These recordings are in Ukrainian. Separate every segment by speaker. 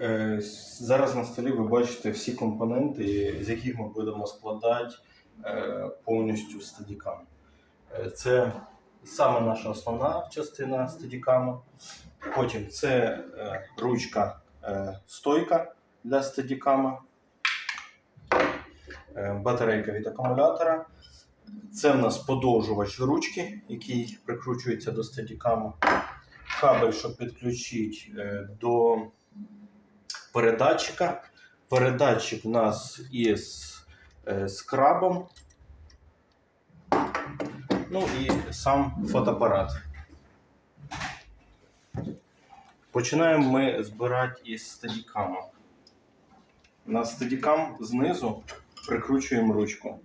Speaker 1: Е, зараз на столі ви бачите всі компоненти, з яких ми будемо складати е, повністю стадікам. Е, Це саме наша основна частина стадікама. Потім це ручка стойка для стадікама, батарейка від акумулятора. Це в нас подовжувач ручки, який прикручується до стадікама. Кабель, щоб підключити до передатчика. Передатчик у нас із е, скрабом. Ну і сам фотоапарат. Починаємо ми збирати із стадікама. На стадікам знизу прикручуємо ручку.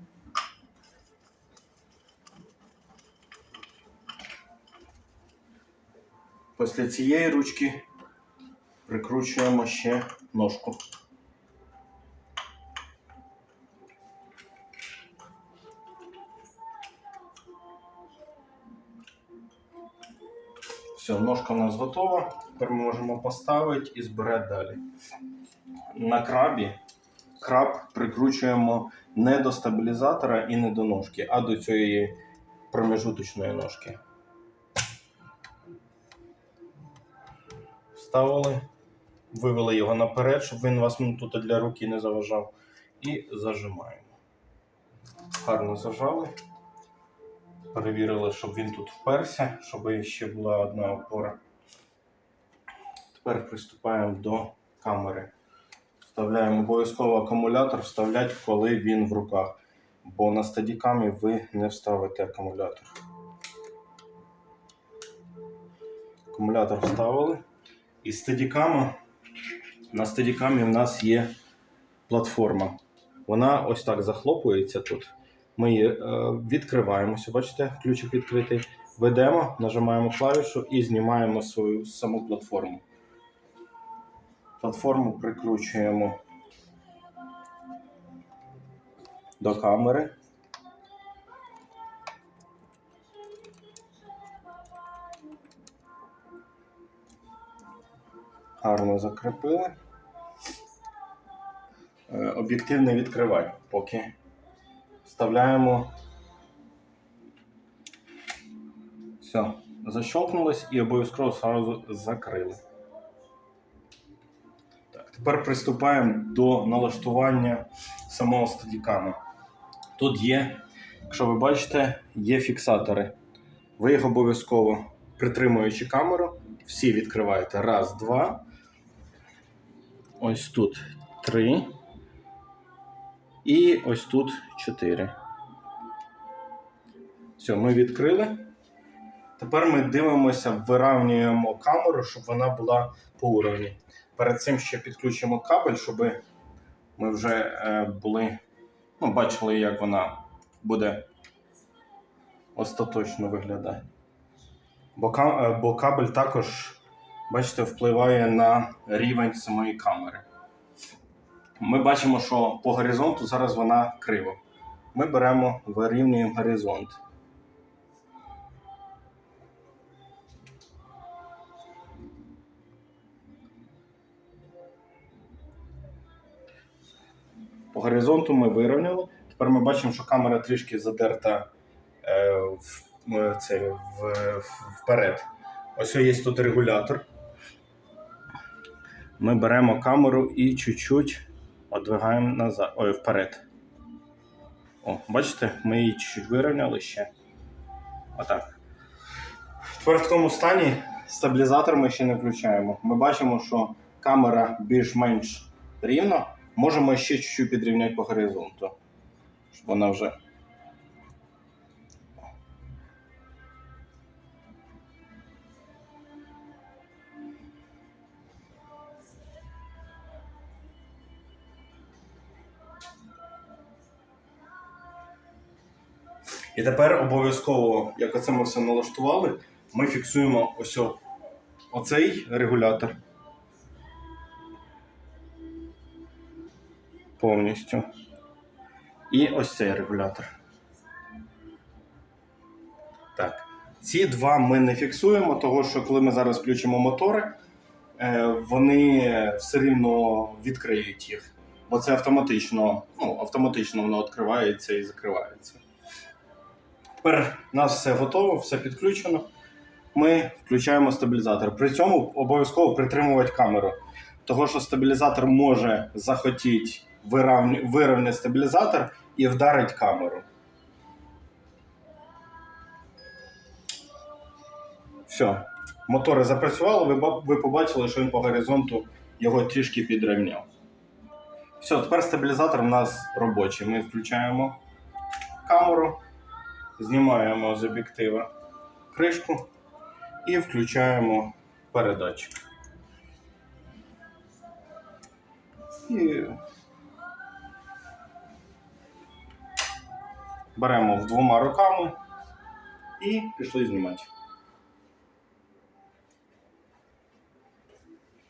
Speaker 1: Після цієї ручки прикручуємо ще ножку. Все, ножка у нас готова. Тепер ми можемо поставити і збирати далі. На крабі краб прикручуємо не до стабілізатора і не до ножки, а до цієї промежуточної ножки. Вставили, вивели його наперед, щоб він вас ну, тут для руки не заважав. І зажимаємо. Гарно зажали. Перевірили, щоб він тут вперся, щоб ще була одна опора. Тепер приступаємо до камери. Вставляємо обов'язково акумулятор, вставляти, коли він в руках. Бо на стадікамі ви не вставите акумулятор. Акумулятор вставили. І стадікама, на стадікамі в нас є платформа. Вона ось так захлопується тут. Ми її е, відкриваємося, бачите, ключик відкритий. Ведемо, нажимаємо клавішу і знімаємо свою саму платформу. Платформу прикручуємо до камери. Гарно закріпили. Е, Об'єктив не відкривай поки. Вставляємо. Все, защелкнулось і обов'язково сразу закрили. Так, тепер приступаємо до налаштування самого стадікана. Тут є, якщо ви бачите, є фіксатори. Ви їх обов'язково притримуючи камеру, всі відкриваєте. Раз, два. Ось тут три. І ось тут 4. Все, ми відкрили. Тепер ми дивимося, вирівнюємо камеру, щоб вона була по уровні. Перед цим ще підключимо кабель, щоб ми вже е, були, ну, бачили, як вона буде остаточно виглядати. Бо, е, бо кабель також, бачите, впливає на рівень самої камери. Ми бачимо, що по горизонту зараз вона криво. Ми беремо, вирівнюємо горизонт. По горизонту ми вирівняли. Тепер ми бачимо, що камера трішки задерта е, в, е, це, в, вперед. Ось є тут регулятор. Ми беремо камеру і чуть-чуть Одвигаємо назад. Ой, вперед. О, бачите, ми її чуть вирівняли ще. Отак. В такому стані стабілізатор ми ще не включаємо. Ми бачимо, що камера більш-менш рівна. Можемо ще чуть-чуть підрівняти по горизонту. Щоб вона вже. І тепер обов'язково, як оце ми все налаштували, ми фіксуємо ось оцей регулятор. Повністю. І ось цей регулятор. Так. Ці два ми не фіксуємо, тому що коли ми зараз включимо мотори, е, вони все рівно відкриють їх. Бо це автоматично, ну, автоматично воно відкривається і закривається. Тепер у нас все готово, все підключено. Ми включаємо стабілізатор. При цьому обов'язково притримувати камеру. Того, що стабілізатор може захотіти вирівняти стабілізатор і вдарить камеру. Все. Мотори запрацювали, ви, ви побачили, що він по горизонту його трішки підрівняв. Все, тепер стабілізатор у нас робочий. Ми включаємо камеру, знімаємо з об'єктива кришку і включаємо передатчик. І беремо двома руками і пішли знімати.